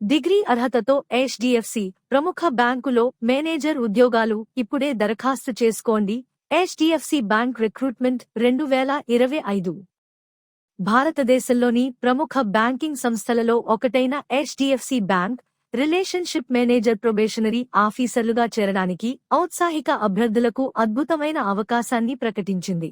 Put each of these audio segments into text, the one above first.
Degree అర్హతతో HDFC ప్రముఖ బ్యాంకులో మేనేజర్ ఉద్యోగాలు ఇప్పుడే దరఖాస్తు చేసుకోండి. హెచ్డిఎఫ్సి బ్యాంక్ రిక్రూట్మెంట్ రెండు వేల ఇరవై ఐదు. భారతదేశంలోని ప్రముఖ బ్యాంకింగ్ సంస్థలలో ఒకటైన HDFC bank relationship manager probationary ఆఫీసర్లుగా చేరడానికి ఔత్సాహిక అభ్యర్థులకు అద్భుతమైన అవకాశాన్ని ప్రకటించింది.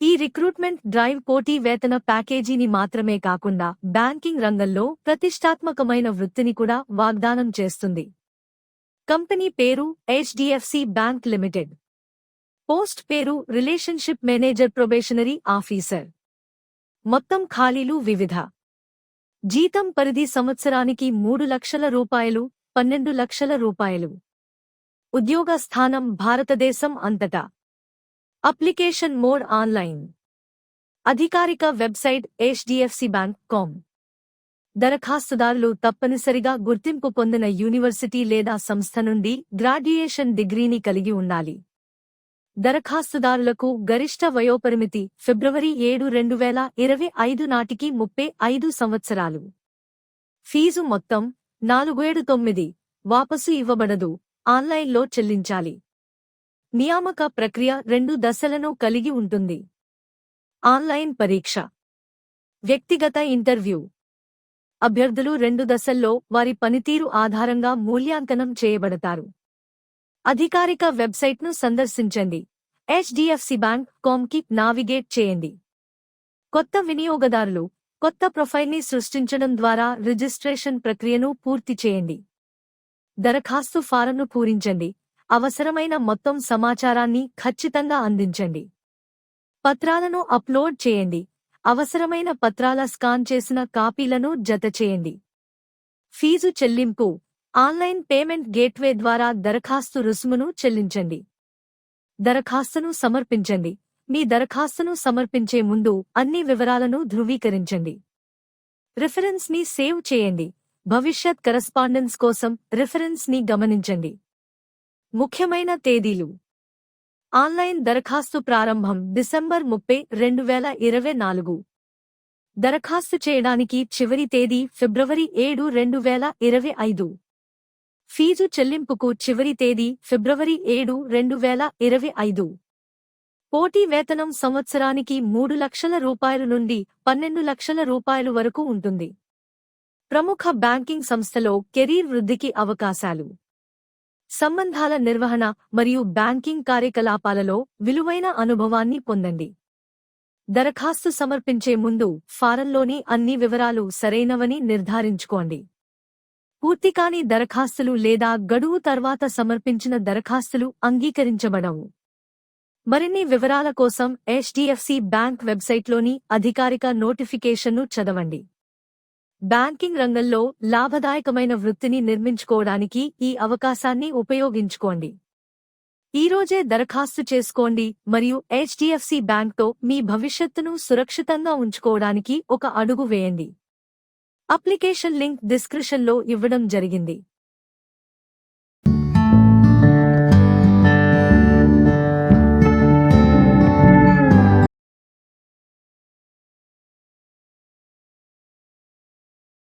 ఈ రిక్రూట్మెంట్ డ్రైవ్ పోటీ వేతన ప్యాకేజీని మాత్రమే కాకుండా బ్యాంకింగ్ రంగంలో ప్రతిష్టాత్మకమైన వృత్తిని కూడా వాగ్దానం చేస్తుంది. కంపెనీ పేరు హెచ్డిఎఫ్సి బ్యాంక్ లిమిటెడ్. పోస్ట్ పేరు రిలేషన్షిప్ మేనేజర్ ప్రొబేషనరీ ఆఫీసర్. మొత్తం ఖాళీలు వివిధ. జీతం పరిధి సంవత్సరానికి మూడు లక్షల రూపాయలు పన్నెండు లక్షల రూపాయలు. ఉద్యోగ స్థానం భారతదేశం అంతటా. Application mode online. అధికారిక వెబ్సైట్ హెచ్డిఎఫ్సి బ్యాంక్ కామ్ దరఖాస్తుదారులు తప్పనిసరిగా గుర్తింపు పొందిన యూనివర్సిటీ లేదా సంస్థ నుండి గ్రాడ్యుయేషన్ డిగ్రీని కలిగి ఉండాలి. దరఖాస్తుదారులకు గరిష్ట వయోపరిమితి ఫిబ్రవరి ఏడు రెండు వేల ఇరవై ఐదు నాటికి ముప్పై ఐదు సంవత్సరాలు. ఫీజు మొత్తం నాలుగేడు తొమ్మిది వాపసు ఇవ్వబడదు. ఆన్లైన్లో చెల్లించాలి. నియామక ప్రక్రియ రెండు దశలను కలిగి ఉంటుంది. ఆన్లైన్ పరీక్ష. వ్యక్తిగత ఇంటర్వ్యూ. అభ్యర్థులు రెండు దశల్లో వారి పనితీరు ఆధారంగా మూల్యాంకనం చేయబడతారు. అధికారిక వెబ్సైట్ను సందర్శించండి. హెచ్డిఎఫ్సి బ్యాంక్ కామ్కి నావిగేట్ చేయండి. కొత్త వినియోగదారులు కొత్త ప్రొఫైల్ని సృష్టించడం ద్వారా రిజిస్ట్రేషన్ ప్రక్రియను పూర్తి చేయండి. దరఖాస్తు ఫారంను పూరించండి. అవసరమైన మొత్తం సమాచారాన్ని ఖచ్చితంగా అందించండి. పత్రాలను అప్లోడ్ చేయండి. అవసరమైన పత్రాల స్కాన్ చేసిన కాపీలను జతచేయండి ఫీజు చెల్లింపు. ఆన్లైన్ పేమెంట్ గేట్వే ద్వారా దరఖాస్తు రుసుమును చెల్లించండి. దరఖాస్తును సమర్పించండి. మీ దరఖాస్తును సమర్పించే ముందు అన్ని వివరాలను ధృవీకరించండి. రిఫరెన్స్ని సేవ్ చేయండి. భవిష్యత్ కరస్పాండెన్స్ కోసం రిఫరెన్స్ని గమనించండి. ముఖ్యమైన తేదీలు. ఆన్లైన్ దరఖాస్తు ప్రారంభం డిసెంబర్ ముప్పై రెండు వేల ఇరవై నాలుగు. దరఖాస్తు చేయడానికి చివరి తేదీ ఫిబ్రవరి ఏడు రెండు వేల ఇరవై ఐదు. ఫీజు చెల్లింపుకు చివరి తేదీ ఫిబ్రవరి ఏడు రెండు వేల ఇరవై ఐదు. పోటీ వేతనం సంవత్సరానికి మూడు లక్షల రూపాయల నుండి పన్నెండు లక్షల రూపాయలు వరకు ఉంటుంది. ప్రముఖ బ్యాంకింగ్ సంస్థలో కెరీర్ వృద్ధికి అవకాశాలు. సంబంధాల నిర్వహణ మరియు బ్యాంకింగ్ కార్యకలాపాలలో విలువైన అనుభవాన్ని పొందండి. దరఖాస్తు సమర్పించే ముందు ఫారంలోని అన్ని వివరాలు సరైనవని నిర్ధారించుకోండి. పూర్తికాని దరఖాస్తులు లేదా గడువు తర్వాత సమర్పించిన దరఖాస్తులు అంగీకరించబడవు. మరిన్ని వివరాల కోసం హెచ్డిఎఫ్సి బ్యాంక్ వెబ్సైట్లోని అధికారిక నోటిఫికేషన్ను చదవండి. బ్యాంకింగ్ రంగంలో లాభదాయకమైన వృత్తిని నిర్మించుకోవడానికి ఈ అవకాశాన్ని ఉపయోగించుకోండి. ఈరోజే దరఖాస్తు చేసుకోండి మరియు హెచ్డిఎఫ్సి బ్యాంక్తో మీ భవిష్యత్తును సురక్షితంగా ఉంచుకోవడానికి ఒక అడుగు వేయండి. అప్లికేషన్ లింక్ డిస్క్రిప్షన్లో ఇవ్వడం జరిగింది.